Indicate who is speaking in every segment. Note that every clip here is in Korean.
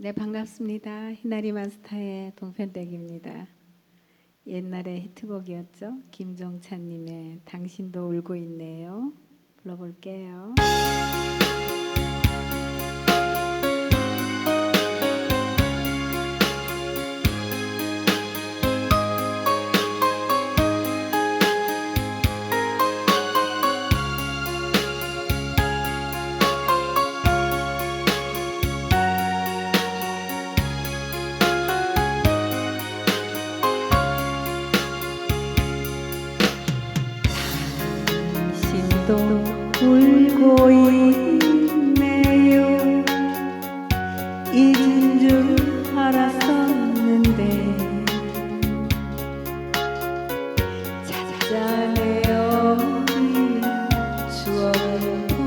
Speaker 1: 네, 반갑습니다. 희나리 마스터의 동편댁입니다. 옛날에 히트곡이었죠. 김종찬님의 당신도 울고 있네요. 불러볼게요. 당신도 울고 있네요. 잊은 줄 알았었는데 찾아내어 추억을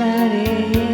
Speaker 1: 옛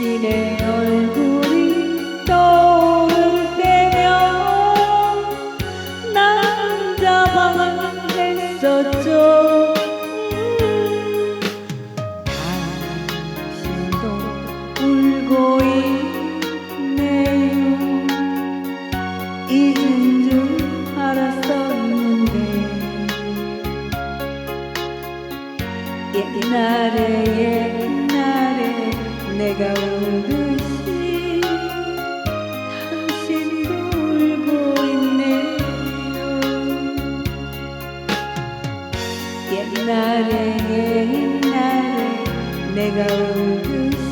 Speaker 1: 당신의 얼굴이 떠오를 때면 나 혼자 방황했었죠. 당신도 울고 있네요 잊은 줄 알았었는데. 옛날에 옛날에 내가 울듯이 당신도 울고 있네요. 옛날에 옛날에 내가 울듯이